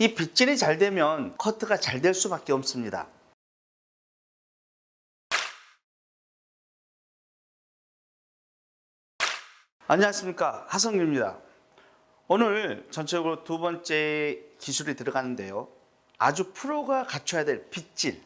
이 빗질이 잘 되면 커트가 잘 될 수밖에 없습니다. 안녕하십니까 하성규입니다. 오늘 전체적으로 두 번째 기술이 들어가는데요. 아주 프로가 갖춰야 될 빗질.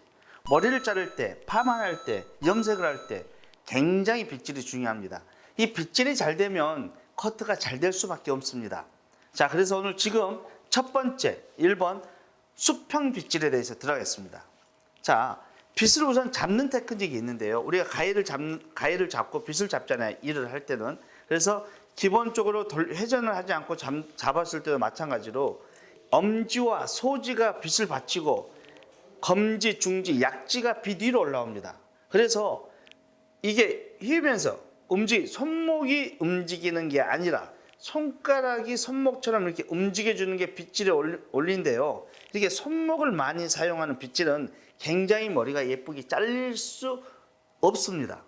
머리를 자를 때, 파마할 때, 염색을 할 때 굉장히 빗질이 중요합니다. 이 빗질이 잘 되면 커트가 잘 될 수밖에 없습니다. 자, 그래서 오늘 지금 첫 번째 1번 수평 빗질에 대해서 들어가겠습니다. 자, 빗을 우선 잡는 테크닉이 있는데요. 우리가 가위를 잡 가위를 잡고 빗을 잡잖아요. 일을 할 때는. 그래서 기본적으로 돌- 회전을 하지 않고 잡, 잡았을 때도 마찬가지로 엄지와 소지가 빗을 받치고 검지, 중지, 약지가 빗 위로 올라옵니다. 그래서 이게 휘면서 움직 손목이 움직이는 게 아니라 손가락이 손목처럼 이렇게 움직여 주는 게 빗질에 올린데요. 이게 손목을 많이 사용하는 빗질은 굉장히 머리가 예쁘게 잘릴 수 없습니다.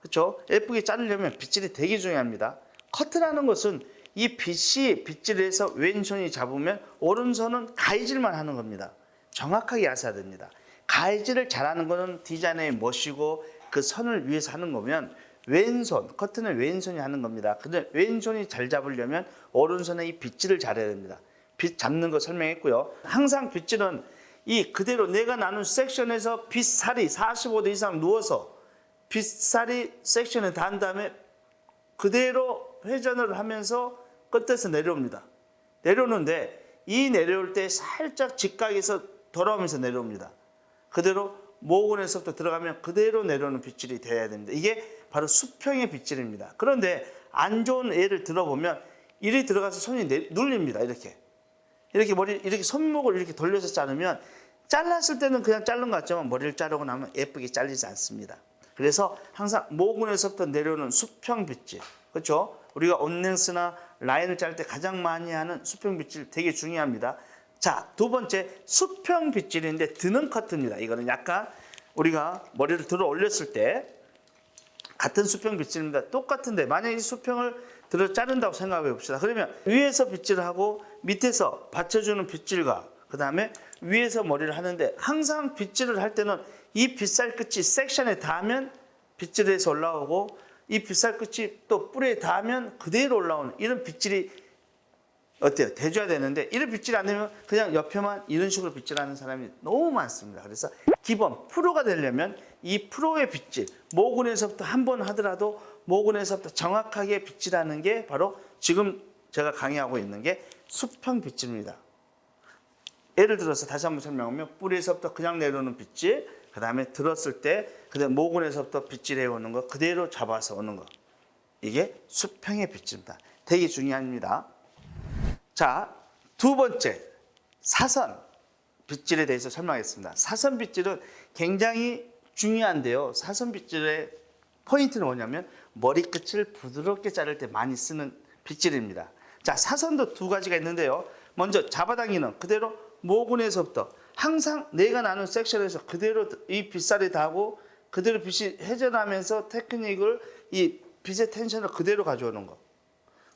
그렇죠? 예쁘게 자르려면 빗질이 되게 중요합니다. 커트라는 것은 이 빗이 빗질에서 왼손이 잡으면 오른손은 가위질만 하는 겁니다. 정확하게 하셔야 됩니다. 가위질을 잘하는 거는 디자인의 멋이고 그 선을 위해서 하는 거면 왼손, 커트는 왼손이 하는 겁니다. 근데 왼손이 잘 잡으려면 오른손에 이 빗질을 잘해야 됩니다. 빗 잡는 거 설명했고요. 항상 빗질은 이 그대로 내가 나눈 섹션에서 빗살이 45도 이상 누워서 빗살이 섹션에 닿은 다음에 그대로 회전을 하면서 끝에서 내려옵니다. 내려오는데 이 내려올 때 살짝 직각에서 돌아오면서 내려옵니다. 그대로 모근에서부터 들어가면 그대로 내려오는 빗질이 되어야 됩니다. 이게 바로 수평의 빗질입니다. 그런데 안 좋은 예를 들어보면 이리 들어가서 손이 내- 눌립니다. 이렇게. 이렇게 머리 이렇게 손목을 이렇게 돌려서 자르면 잘랐을 때는 그냥 자른 것 같지만 머리를 자르고 나면 예쁘게 잘리지 않습니다. 그래서 항상 모근에서부터 내려오는 수평 빗질 그렇죠? 우리가 온넥스나 라인을 자를 때 가장 많이 하는 수평 빗질 되게 중요합니다. 자, 두 번째 수평 빗질인데 드는 커트입니다. 이거는 약간 우리가 머리를 들어 올렸을 때 같은 수평 빗질입니다. 똑같은데 만약에 이 수평을 들어 자른다고 생각해 봅시다. 그러면 위에서 빗질을 하고 밑에서 받쳐주는 빗질과 그 다음에 위에서 머리를 하는데 항상 빗질을 할 때는 이 빗살 끝이 섹션에 닿으면 빗질에서 올라오고 이 빗살 끝이 또 뿔에 닿으면 그대로 올라오는 이런 빗질이 어때요? 대줘야 되는데 빗질 안 되면 그냥 옆에만 이런 식으로 빗질하는 사람이 너무 많습니다. 그래서 기본 프로가 되려면 이 프로의 빗질 모근에서부터 한 번 하더라도 모근에서부터 정확하게 빗질하는 게 바로 지금 제가 강의하고 있는 게 수평 빗질입니다. 예를 들어서 다시 한번 설명하면 뿌리에서부터 그냥 내려오는 빗질, 그 다음에 들었을 때 그다음 모근에서부터 빗질해 오는 거 그대로 잡아서 오는 거 이게 수평의 빗질입니다. 되게 중요합니다. 자, 두 번째 사선 빗질에 대해서 설명하겠습니다. 사선 빗질은 굉장히 중요한데요. 사선 빗질의 포인트는 뭐냐면 머리끝을 부드럽게 자를 때 많이 쓰는 빗질입니다. 자, 사선도 두 가지가 있는데요. 먼저 잡아당기는 그대로 모근에서부터 항상 내가 나눈 섹션에서 그대로 이 빗살이 닿고 그대로 빗이 회전하면서 테크닉을 이 빗의 텐션을 그대로 가져오는 거.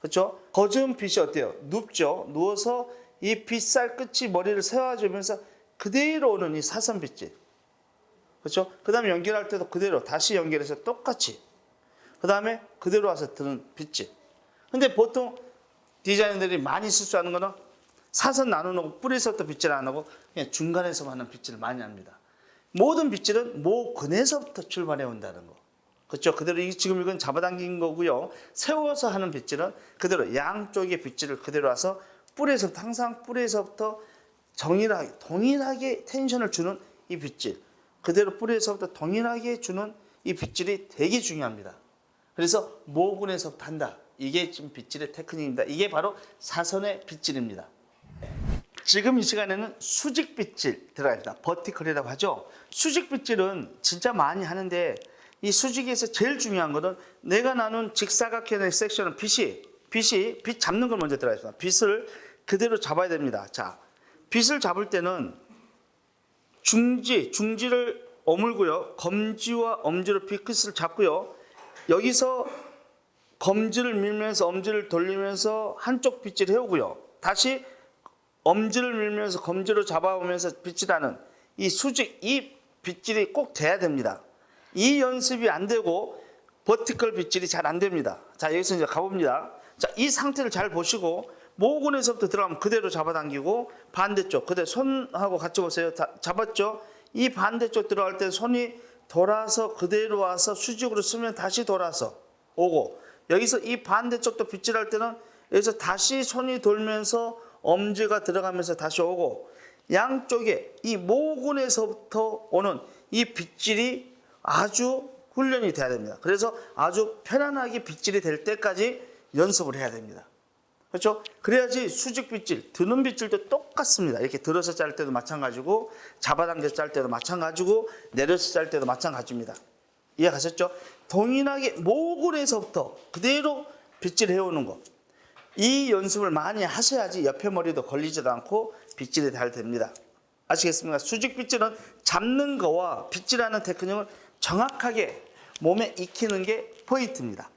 그렇죠? 거즈은 빛이 어때요? 눕죠. 누워서 이 빗살 끝이 머리를 세워주면서 그대로 오는 이 사선 빗질. 그렇죠? 그 다음에 연결할 때도 그대로 다시 연결해서 똑같이. 그 다음에 그대로 와서 드는 빗질. 근데 보통 디자이너들이 많이 실수하는 거는 사선 나누고 뿌리에서부터 빗질 안 하고 그냥 중간에서 하는 빗질을 많이 합니다. 모든 빗질은 모근에서부터 출발해 온다는 거. 그렇죠. 그대로 이 지금 이건 잡아당긴 거고요. 세워서 하는 빗질은 그대로 양쪽의 빗질을 그대로 와서 뿌리에서부터 항상 뿌리에서부터 정일하게 동일하게 텐션을 주는 이 빗질. 그대로 뿌리에서부터 동일하게 주는 이 빗질이 되게 중요합니다. 그래서 모근에서부터 한다. 이게 지금 빗질의 테크닉입니다. 이게 바로 사선의 빗질입니다. 지금 이 시간에는 수직 빗질 들어갑니다. 버티컬이라고 하죠. 수직 빗질은 진짜 많이 하는데 이 수직에서 제일 중요한 것은 내가 나눈 직사각형의 섹션은 빗이 빗이 빗 잡는 걸 먼저 들어가 있습니다. 빗을 그대로 잡아야 됩니다. 자, 빗을 잡을 때는 중지, 중지를 어물고요. 검지와 엄지로 빗끝을 잡고요. 여기서 검지를 밀면서 엄지를 돌리면서 한쪽 빗질 해오고요. 다시 엄지를 밀면서 검지로 잡아오면서 빗질하는 이 수직 이 빗질이 꼭 돼야 됩니다. 이 연습이 안 되고 버티컬 빗질이 잘 안 됩니다. 자 여기서 이제 가봅니다. 자 이 상태를 잘 보시고 모근에서부터 들어가면 그대로 잡아당기고 반대쪽 그대로 손하고 같이 보세요. 다- 잡았죠? 이 반대쪽 들어갈 때 손이 돌아서 그대로 와서 수직으로 쓰면 다시 돌아서 오고 여기서 이 반대쪽도 빗질할 때는 여기서 다시 손이 돌면서 엄지가 들어가면서 다시 오고 양쪽에 이 모근에서부터 오는 이 빗질이 아주 훈련이 돼야 됩니다. 그래서 아주 편안하게 빗질이 될 때까지 연습을 해야 됩니다. 그렇죠? 그래야지 수직 빗질, 드는 빗질도 똑같습니다. 이렇게 들어서 짤 때도 마찬가지고 잡아당겨 짤 때도 마찬가지고 내려서 짤 때도 마찬가지입니다. 이해 가셨죠? 동일하게 모근에서부터 그대로 빗질 해오는 거. 이 연습을 많이 하셔야지 옆에 머리도 걸리지도 않고 빗질이 잘 됩니다. 아시겠습니까? 수직 빗질은 잡는 거와 빗질하는 테크닉을 정확하게 몸에 익히는 게 포인트입니다.